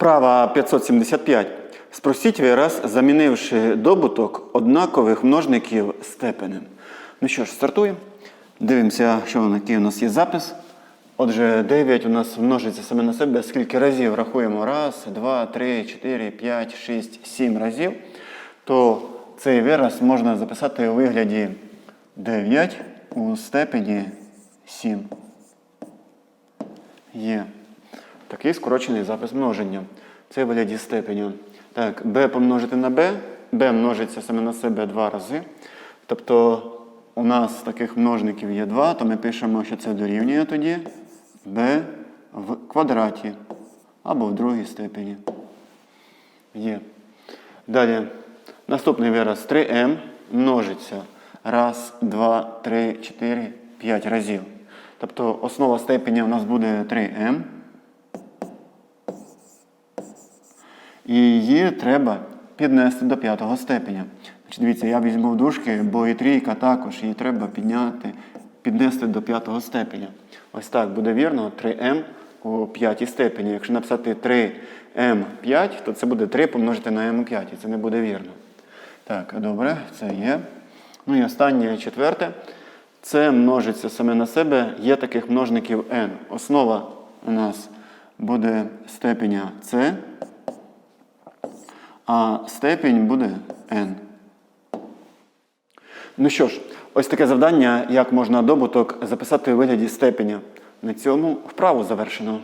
Вправа 575. Спростіть вираз, замінивши добуток однакових множників степенем. Ну що ж, стартуємо. Дивимося, що який у нас є запис. Отже, 9 у нас множиться саме на себе. Скільки разів рахуємо? Раз, два, три, чотири, п'ять, шість, сім разів. То цей вираз можна записати у вигляді 9 у степені 7. Є. Такий скорочений запис множення. Це в вигляді степеню. Так, b помножити на b. b множиться саме на себе два рази. Тобто у нас таких множників є два, то ми пишемо, що це дорівнює тоді b в квадраті або в другій степені. Є. Далі. Наступний вираз 3m множиться раз, два, три, чотири, п'ять разів. Тобто основа степеня у нас буде 3m. І її треба піднести до п'ятого степеня. Значить, дивіться, я візьму дужки, бо і трійка також її треба підняти, піднести до п'ятого степеня. Ось так буде вірно 3m у п'ятій степені. Якщо написати 3m5, то це буде 3 помножити на m5, і це не буде вірно. Так, добре, це є. Ну і останнє четверте. Це множиться саме на себе. Є таких множників n. Основа у нас буде степеня c, а степінь буде n. Ну що ж, ось таке завдання, як можна добуток записати у вигляді степеня. На цьому вправу завершено.